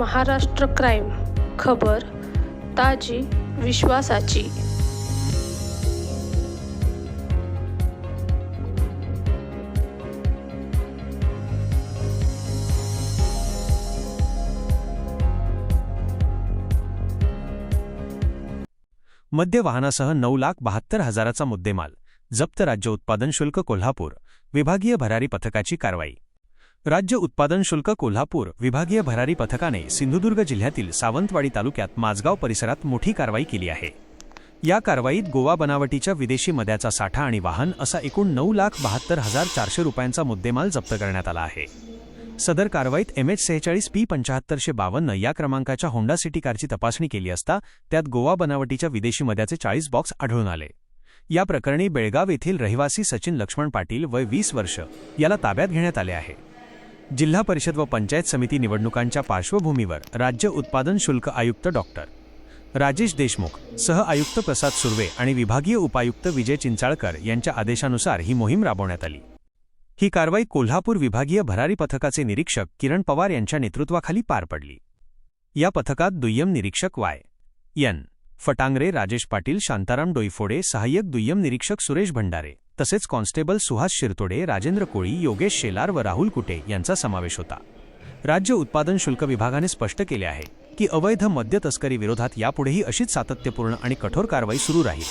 Maharashtra crime. खबर ताजी विश्वासाची. मद्य वाहनासह नऊ लाख बहात्तर हजाराचा मुद्देमाल. जप्त राज्य उत्पादन शुल्क कोल्हापूर. विभागीय भरारी पथकाची कारवाई. राज्य उत्पादन शुल्क कोल्हापूर विभागीय भरारी पथकाने सिंधुदुर्ग जिल्ह्यातील सावंतवाडी तालुक्यात माझगाव परिसरात मोठी कारवाई केली आहे. या कारवाईत गोवा बनावटीच्या विदेशी मद्याचा साठा आणि वाहन असा एकूण नऊ लाख बहात्तर हजार चारशे रुपयांचा मुद्देमाल जप्त करण्यात आला आहे. सदर कारवाईत एम एच सेहेचाळीस पी पंचाहत्तरशे बावन्न या क्रमांकाच्या होंडा सिटी कारची तपासणी केली असता त्यात गोवा बनावटीच्या विदेशी मद्याचे चाळीस बॉक्स आढळून आले. या प्रकरणी बेळगाव येथील रहिवासी सचिन लक्ष्मण पाटील वय वीस वर्ष याला ताब्यात घेण्यात आले आहे. जिल्हा परिषद व पंचायत समिती निवडणुकांच्या पार्श्वभूमीवर राज्य उत्पादन शुल्क आयुक्त डॉक्टर राजेश देशमुख सह आयुक्त प्रसाद सुर्वे आणि विभागीय उपायुक्त विजय चिंचाळकर यांच्या आदेशानुसार ही मोहीम राबवण्यात आली. ही कारवाई कोल्हापूर विभागीय भरारी पथकाचे निरीक्षक किरण पवार यांच्या नेतृत्वाखाली पार पडली. या पथकात दुय्यम निरीक्षक वाय. एन. फटांगरे राजेश पाटील शांताराम डोईफोडे सहाय्यक दुय्यम निरीक्षक सुरेश भंडारे तसेच कॉन्स्टेबल सुहास शिरतोडे राजेंद्र कोळी योगेश शेलार व राहुल कुटे यांचा समावेश होता. राज्य उत्पादन शुल्क विभागाने स्पष्ट केले आहे की अवैध मद्य तस्करी विरोधात यापुढेही अशीच सातत्यपूर्ण आणि कठोर कारवाई सुरू राहील.